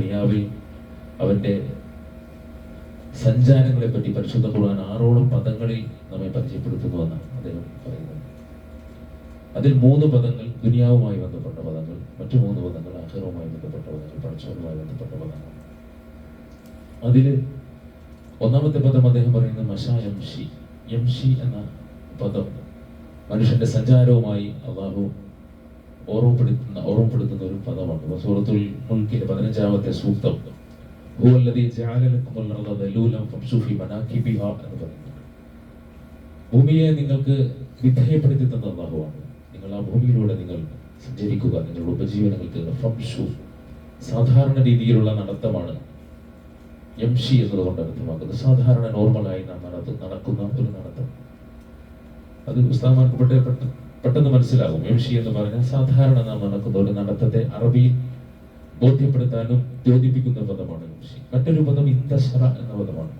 ദുനിയാവിൽ അവന്റെ സഞ്ചാരങ്ങളെ പറ്റി പരിശുദ്ധ ഖുർആൻ ആറോളം പദങ്ങളിൽ നമ്മെ പരിചയപ്പെടുത്തുന്നു എന്നാണ് അദ്ദേഹം പറയുന്നത്. അതിൽ മൂന്ന് പദങ്ങൾ ദുനിയാവുമായി ബന്ധപ്പെട്ട പദങ്ങൾ മറ്റു മൂന്ന് പദങ്ങൾ ആഹാരവുമായി ബന്ധപ്പെട്ട പദങ്ങൾ പഠിച്ചവരുമായി ബന്ധപ്പെട്ട പദങ്ങൾ. അതിൽ ഒന്നാമത്തെ പദം അദ്ദേഹം പറയുന്നത് മഷ യംഷി എന്ന പദം മനുഷ്യന്റെ സഞ്ചാരവുമായി അള്ളാഹു ഓർമ്മപ്പെടുത്തുന്ന ഓർമ്മപ്പെടുത്തുന്ന ഒരു പദമാണ്. സൂറത്തുൽ മുൽക്കിലെ പതിനഞ്ചാമത്തെ സൂക്തം. ഭൂമിയെ നിങ്ങൾക്ക് വിധേയപ്പെടുത്തി തന്ന അള്ളാഹുവാണ്. നിങ്ങൾ ആ ഭൂമിയിലൂടെ നിങ്ങൾ സഞ്ചരിക്കുക. നിങ്ങളുടെ ഉപജീവനങ്ങൾക്ക് സാധാരണ രീതിയിലുള്ള നടത്തമാണ്. എംഷി എന്നതുകൊണ്ട് അർത്ഥമാക്കുന്നത് സാധാരണ നോർമലായി നാം നടത്തു നടക്കുന്ന ഒരു നടത്തം. അത് ഉസ്താമാർക്ക് പെട്ടെ പെട്ടെ- പെട്ടെന്ന് മനസ്സിലാകും. എംഷി എന്ന് പറഞ്ഞാൽ സാധാരണ നാം നടക്കുന്ന ഒരു നടത്തത്തെ അറബിയിൽ ബോധ്യപ്പെടുത്താനും ദ്യോതിപ്പിക്കുന്ന പദമാണ് കൃഷി മറ്റൊരു പദം ഇന്തസറ എന്ന പദമാണ്.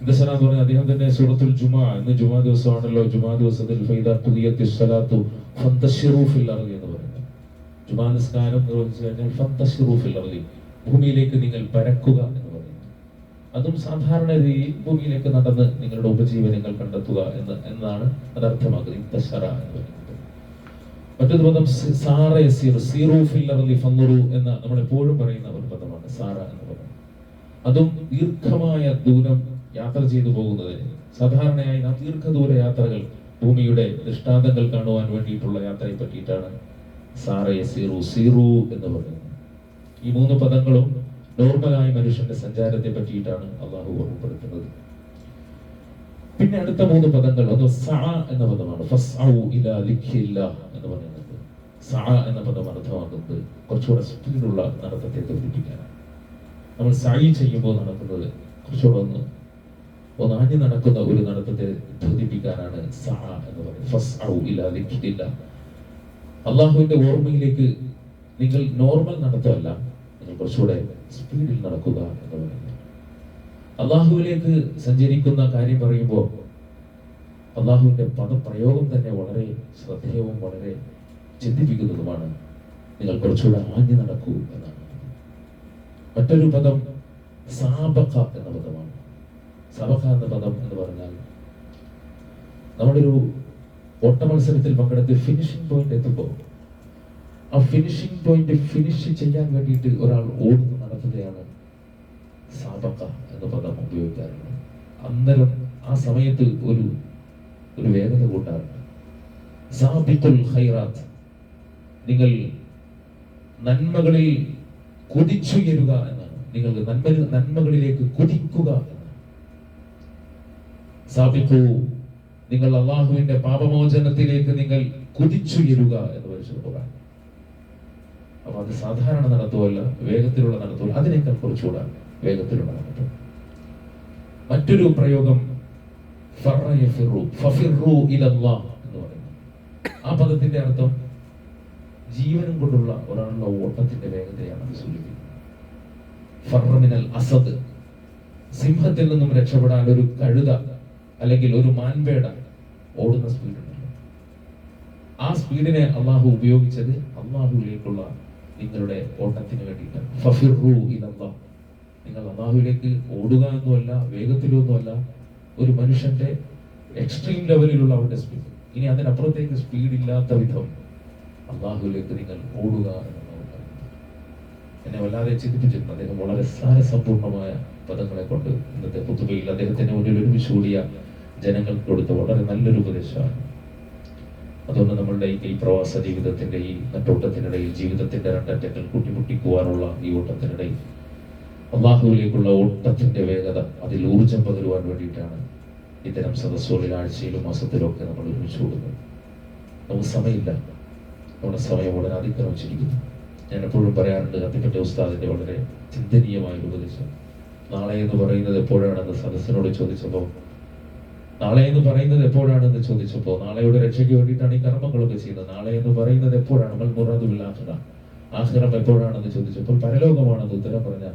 ഇന്തസറ എന്ന് പറഞ്ഞാൽ അദ്ദേഹം തന്നെ സൂറത്തുൽ ജുമാ ഇന്ന് ജുമാ ദിവസമാണല്ലോ. ജുമാ ദിവസത്തിൽ എന്ന് പറയുന്നത്. ജുമാ നിസ്കാരം നിർവഹിച്ചു ഭൂമിയിലേക്ക് നിങ്ങൾ പരക്കുക എന്ന് പറയുന്നു അതും സാധാരണ രീതിയിൽ ഭൂമിയിലേക്ക് നടന്ന് നിങ്ങളുടെ ഉപജീവനങ്ങൾ കണ്ടെത്തുക എന്ന് എന്നാണ് അത് അർത്ഥമാക്കുന്നത്. ഇന്തസറ എന്ന് പറയുന്നത്. മറ്റൊരു പദം സി- സാറ സീറോ സീറോ അർളി ഫന്നുറു എന്ന നമ്മൾ എപ്പോഴും പറയുന്ന ഒരു പദമാണ് സാറ എന്ന പദം അതും ദീർഘമായ ദൂരം യാത്ര ചെയ്തു പോകുന്നതിന്. സാധാരണയായി നാം ദീർഘദൂര യാത്രകൾ ഭൂമിയുടെ ദൃഷ്ടാന്തങ്ങൾ കാണുവാൻ വേണ്ടിയിട്ടുള്ള യാത്രയെ പറ്റിയിട്ടാണ് സാറയെ സീറു സീറു എന്ന് പറയുന്നത്. ഈ മൂന്ന് പദങ്ങളും നോർമലായ മനുഷ്യന്റെ സഞ്ചാരത്തെ പറ്റിയിട്ടാണ് അള്ളാഹു ഓർമ്മപ്പെടുത്തുന്നത്. പിന്നെ അടുത്ത മൂന്ന് പദങ്ങൾ ഒന്ന് സഅ എന്ന പദമാണ്. എന്ന് പറയുന്നത്. സഹ എന്ന പദം അർത്ഥമാക്കുന്നത് കുറച്ചുകൂടെ സ്പീഡുള്ള നടത്തത്തെ സൂചിപ്പിക്കാനാണ് നമ്മൾ സായി ചെയ്യുമ്പോൾ നടക്കുന്നത് കുറച്ചുകൂടെ ഒന്ന് ഒന്ന് നടക്കുന്ന ഒരു നടത്തത്തെ ധരിപ്പിക്കാനാണ് സഹ എന്ന് പറയുന്നത്. അള്ളാഹുവിന്റെ ഓർമ്മയിലേക്ക് നിങ്ങൾ നോർമൽ നടത്തമല്ല നിങ്ങൾ കുറച്ചുകൂടെ സ്പീഡിൽ നടക്കുക എന്ന് പറയുന്നത്. അള്ളാഹുവിലേക്ക് സഞ്ചരിക്കുന്ന കാര്യം പറയുമ്പോൾ അള്ളാഹുവിന്റെ പദപ്രയോഗം തന്നെ വളരെ ശ്രദ്ധേയവും വളരെ ചിന്തിപ്പിക്കുന്നതുമാണ്. നിങ്ങൾ കുറച്ചുകൂടെ ആഞ്ഞു നടക്കൂ എന്നാണ്. മറ്റൊരു പദം സാബക എന്ന പദമാണ്. സബക എന്ന പദം എന്ന് പറഞ്ഞാൽ നമ്മളൊരു ഓട്ട മത്സരത്തിൽ പങ്കെടുത്ത് ഫിനിഷിംഗ് പോയിന്റ് എത്തുമ്പോൾ ആ ഫിനിഷിംഗ് പോയിന്റ് ഫിനിഷ് ചെയ്യാൻ വേണ്ടിയിട്ട് ഒരാൾ ഓടുന്നു നടത്തുകയാണ് സാബക എന്ന പദം ഉപയോഗിക്കാറുണ്ട് അന്നേരം ആ സമയത്ത് ഒരു ഒരു വേഗത കൂട്ടാറുണ്ട്. ഖൈറാത്ത് നിങ്ങൾ നന്മകളിൽ കുതിച്ചുയരുക എന്നാണ് നിങ്ങൾക്ക് നന്മ നന്മകളിലേക്ക് കുതിക്കുക എന്നാണ് നിങ്ങൾ അള്ളാഹുവിന്റെ പാപമോചനത്തിലേക്ക് നിങ്ങൾ കുതിച്ചുയരുക എന്ന് ഖുർആൻ. അപ്പൊ അത് സാധാരണ നടത്തുമല്ല വേഗത്തിലുള്ള നടത്തുമല്ല അതിനേക്കാൾ കുറച്ചുകൂടാ വേഗത്തിലുള്ള നടത്തും. മറ്റൊരു പ്രയോഗം എന്ന് ആ പദത്തിന്റെ അർത്ഥം ജീവനം കൊണ്ടുള്ള ഒരാളുടെ ഓട്ടത്തിന്റെ വേഗതയാണ് സൂചിപ്പിക്കുന്നത്. അസദ് സിംഹത്തിൽ നിന്നും രക്ഷപ്പെടാൻ ഒരു കഴുത അല്ലെങ്കിൽ ഒരു മാൻപേട ഓടുന്ന സ്പീഡ് ആ സ്പീഡിനെ അള്ളാഹു ഉപയോഗിച്ചത് അള്ളാഹുവിലേക്കുള്ള നിങ്ങളുടെ ഓട്ടത്തിന് വേണ്ടിയിട്ടാണ്. നിങ്ങൾ അള്ളാഹുവിലേക്ക് ഓടുക എന്നുമല്ല വേഗത്തിലൊന്നുമല്ല ഒരു മനുഷ്യന്റെ എക്സ്ട്രീം ലെവലിലുള്ള അവരുടെ സ്പീഡ് ഇനി അതിനപ്പുറത്തേക്ക് സ്പീഡ് ഇല്ലാത്ത വിധം അള്ളാഹുലേക്ക് നിങ്ങൾ ഓടുക എന്നെ വല്ലാതെ ചിന്തിപ്പിച്ചിട്ടുണ്ട് അദ്ദേഹം വളരെ സാരസമ്പൂർണമായ പദങ്ങളെ കൊണ്ട് ഇന്നത്തെ പുതുമയിൽ അദ്ദേഹത്തിന്റെ മുന്നിൽ ഒരുമിച്ച് കൂടിയ ജനങ്ങൾക്ക് കൊടുത്ത വളരെ നല്ലൊരു ഉപദേശമാണ്. അതുകൊണ്ട് നമ്മളുടെ ഈ പ്രവാസ ജീവിതത്തിന്റെ ഈ നെട്ടോട്ടത്തിനിടയിൽ ജീവിതത്തിന്റെ രണ്ടറ്റങ്ങൾ കൂട്ടിമുട്ടിക്കുവാനുള്ള ഈ ഓട്ടത്തിനിടയിൽ അള്ളാഹുവിലേക്കുള്ള ഓട്ടത്തിന്റെ വേഗത അതിൽ ഊർജം പകരുവാൻ വേണ്ടിയിട്ടാണ് ഇത്തരം സദസ്സുകളിൽ ആഴ്ചയിലും മാസത്തിലും ഒക്കെ നമ്മൾ ഒരുമിച്ച് കൊടുക്കുന്നത് നമുക്ക് സമയമില്ല. നമ്മുടെ സമയം വളരെ അതിക്രമിച്ചിരിക്കുന്നു. ഞാൻ എപ്പോഴും പറയാറുണ്ട് അത്തിപ്പറ്റ ഉസ്താദിന്റെ വളരെ ചിന്തനീയമായ ഉപദേശം. നാളെ എന്ന് പറയുന്നത് എപ്പോഴാണെന്ന് സദസ്സിനോട് ചോദിച്ചപ്പോൾ നാളെ എന്ന് പറയുന്നത് എപ്പോഴാണെന്ന് ചോദിച്ചപ്പോൾ നാളെയുടെ രക്ഷയ്ക്ക് വേണ്ടിയിട്ടാണ് ഈ കർമ്മങ്ങളൊക്കെ ചെയ്യുന്നത്. നാളെ എന്ന് പറയുന്നത് എപ്പോഴാണ്? മൽ മുറാദുൽ ആഖിറം എപ്പോഴാണെന്ന് ചോദിച്ചപ്പോൾ പരലോകമാണെന്ന് ഉത്തരം പറഞ്ഞ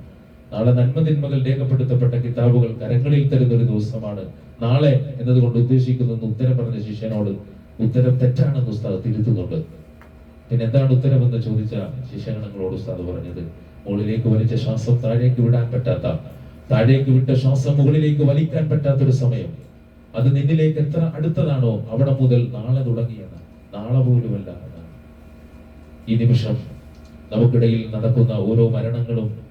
നാളെ നന്മ തിന്മകൾ രേഖപ്പെടുത്തപ്പെട്ട കിതാബുകൾ കരങ്ങളിൽ തരുന്ന ഒരു ദിവസമാണ്. നാളെ എന്നതുകൊണ്ട് ഉദ്ദേശിക്കുന്നു ഉത്തരം പറഞ്ഞ ശിഷ്യനോട് ഉത്തരം തെറ്റാണെന്ന് ഉസ്താദ് തിരുത്തുന്നുണ്ട്. പിന്നെ എന്താണ് ഉത്തരമെന്ന് ചോദിച്ച ശിഷ്യഗണങ്ങളോട് ഉസ്താദ് പറഞ്ഞത്? മുകളിലേക്ക് വലിച്ച ശ്വാസം താഴേക്ക് വിടാൻ പറ്റാത്ത താഴേക്ക് വിട്ട ശ്വാസം മുകളിലേക്ക് വലിക്കാൻ പറ്റാത്ത ഒരു സമയം. അത് നിന്നിലേക്ക് എത്ര അടുത്തതാണോ അവിടെ മുതൽ നാളെ തുടങ്ങിയെന്ന്. നാളെ പോലുമല്ല. ഈ നിമിഷം നമുക്കിടയിൽ നടക്കുന്ന ഓരോ മരണങ്ങളും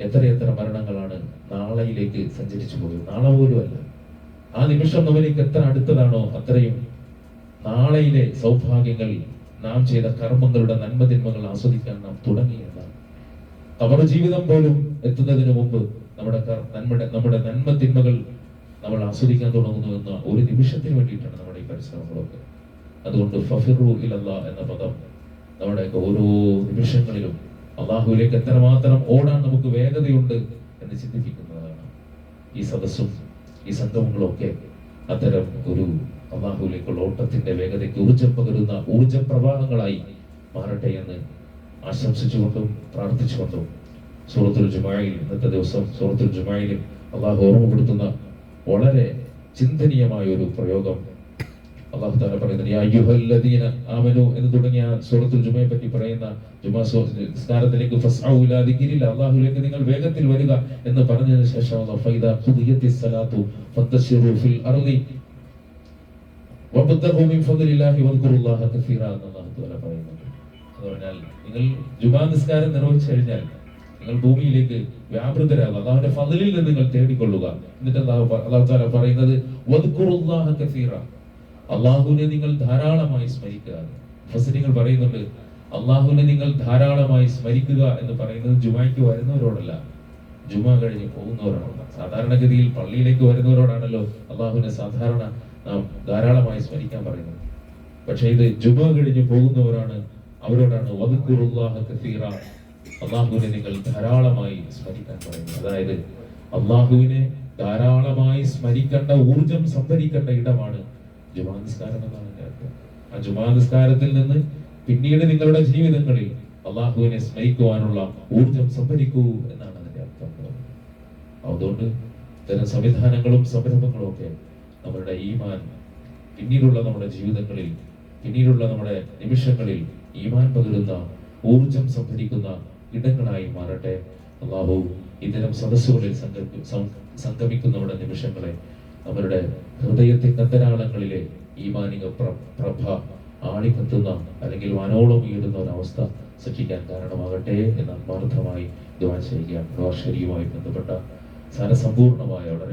എത്രയെത്ര മരണങ്ങളാണ് നാളെയിലേക്ക് സഞ്ചരിച്ചു പോയത്? നാളെ പോലും അല്ല. ആ നിമിഷം നമ്മിലേക്ക് എത്ര അടുത്തതാണോ അത്രയും നാളെയിലെ സൗഭാഗ്യങ്ങൾ നാം ചെയ്ത കർമ്മങ്ങളുടെ നന്മതിന്മകൾ ആസ്വദിക്കാൻ നാം തുടങ്ങിയതാണ് എന്നാണ്. ജീവിതം പോലും എത്തുന്നതിന് മുമ്പ് നമ്മുടെ നമ്മുടെ നമ്മുടെ നന്മ തിന്മകൾ നമ്മൾ ആസ്വദിക്കാൻ തുടങ്ങുന്നു എന്ന ഒരു നിമിഷത്തിന് വേണ്ടിയിട്ടാണ് നമ്മുടെ ഈ പരിശ്രമങ്ങളൊക്കെ. അതുകൊണ്ട് ഫഫിറു ഇലല്ല എന്ന പദം നമ്മുടെയൊക്കെ ഓരോ നിമിഷങ്ങളിലും അള്ളാഹുവിലേക്ക് എത്രമാത്രം ഓടാൻ നമുക്ക് വേഗതയുണ്ട് എന്ന് ചിന്തിപ്പിക്കുന്നതാണ് ഈ സദസ്സും ഈ സംഗമങ്ങളും ഒക്കെ അത്തരം ഒരു അള്ളാഹുവിലേക്കുള്ള ഓട്ടത്തിന്റെ വേഗതയ്ക്ക് ഊർജം പകരുന്ന ഊർജ പ്രവാഹങ്ങളായി മാറട്ടെ എന്ന് ആശംസിച്ചുകൊണ്ടും പ്രാർത്ഥിച്ചുകൊണ്ടും സൂറത്തുൽ ജുമായിൽ ഇന്നത്തെ ദിവസം സൂറത്തുൽ ജുമായിൽ അള്ളാഹു ഓർമ്മപ്പെടുത്തുന്ന വളരെ ചിന്തനീയമായ ഒരു പ്രയോഗം അള്ളാഹു താല പറയുന്നത് "യാ അയ്യുഹല്ലദീന ആമനു എന്ന് തുടങ്ങിയ സൂറത്തുൽ ജുമയെ പറ്റി പറയുന്ന ജുമാ അള്ളാഹുവിലേക്ക് നിങ്ങൾ വേഗത്തിൽ വരിക എന്ന് പറഞ്ഞതിന് ശേഷം നിങ്ങൾ ജുമാ നിസ്കാരം നിർവഹിച്ചു കഴിഞ്ഞാൽ നിങ്ങൾ ഭൂമിയിലേക്ക് വ്യാപൃതരാകുക അള്ളാഹുന്റെ ഫതിലിൽ നിന്ന് നിങ്ങൾ തേടിക്കൊള്ളുക. എന്നിട്ട് അള്ളാഹു പറയുന്നത് അള്ളാഹുവിനെ നിങ്ങൾ ധാരാളമായി സ്മരിക്കുക. ഫസലിങ്ങൾ പറയുന്നുണ്ട് അള്ളാഹുവിനെ നിങ്ങൾ ധാരാളമായി സ്മരിക്കുക എന്ന് പറയുന്നത് ജുമായിക്ക് വരുന്നവരോടല്ല. ജുമ കഴിഞ്ഞ് പോകുന്നവരാണ് സാധാരണഗതിയിൽ പള്ളിയിലേക്ക് വരുന്നവരോടാണല്ലോ അള്ളാഹുവിനെ സാധാരണ നാം ധാരാളമായി സ്മരിക്കാൻ പറയുന്നത്. പക്ഷേ ഇത് ജുമ കഴിഞ്ഞ് പോകുന്നവരാണ് അവരോടാണ് കസീറ അള്ളാഹുവിനെ നിങ്ങൾ ധാരാളമായി സ്മരിക്കാൻ പറയുന്നത്. അതായത് അള്ളാഹുവിനെ ധാരാളമായി സ്മരിക്കേണ്ട ഊർജം സംഭരിക്കേണ്ട ഇടമാണ് ജുമാ നിസ്കാരം എന്നാണ് എന്റെ അർത്ഥം. ആ ജുമാ നിസ്കാരത്തിൽ നിന്ന് പിന്നീട് നിങ്ങളുടെ ജീവിതങ്ങളിൽ അള്ളാഹുവിനെ സ്മരിക്കുവാനുള്ള ഊർജം സംഭരിക്കൂ എന്നാണ് അതിന്റെ അർത്ഥം. അതുകൊണ്ട് ഇത്തരം സംവിധാനങ്ങളും സംരംഭങ്ങളും ഒക്കെ നമ്മുടെ ഈമാൻ പിന്നീടുള്ള നമ്മുടെ ജീവിതങ്ങളിൽ പിന്നീടുള്ള നമ്മുടെ നിമിഷങ്ങളിൽ ഈമാൻ പകരുന്ന ഊർജം സംഭരിക്കുന്ന ഇടങ്ങളായി മാറട്ടെ. അള്ളാഹു ഇത്തരം സദസ്സുകളിൽ സംഗമിക്കുന്ന നമ്മുടെ നിമിഷങ്ങളെ അവരുടെ ഹൃദയത്തിന്റെ അന്തരാളങ്ങളിലെ ഈമാനിക പ്ര- പ്രഭ ആളിക്കത്തുന്ന അല്ലെങ്കിൽ വനോളം ഉയരുന്ന ഒരവസ്ഥ സൃഷ്ടിക്കാൻ കാരണമാകട്ടെ എന്ന് ആത്മാർത്ഥമായി ദ്വാ ചെയ്യുകയാണ്. ദ്വാശരിയുമായി ബന്ധപ്പെട്ട സരസമ്പൂർണമായ വളരെ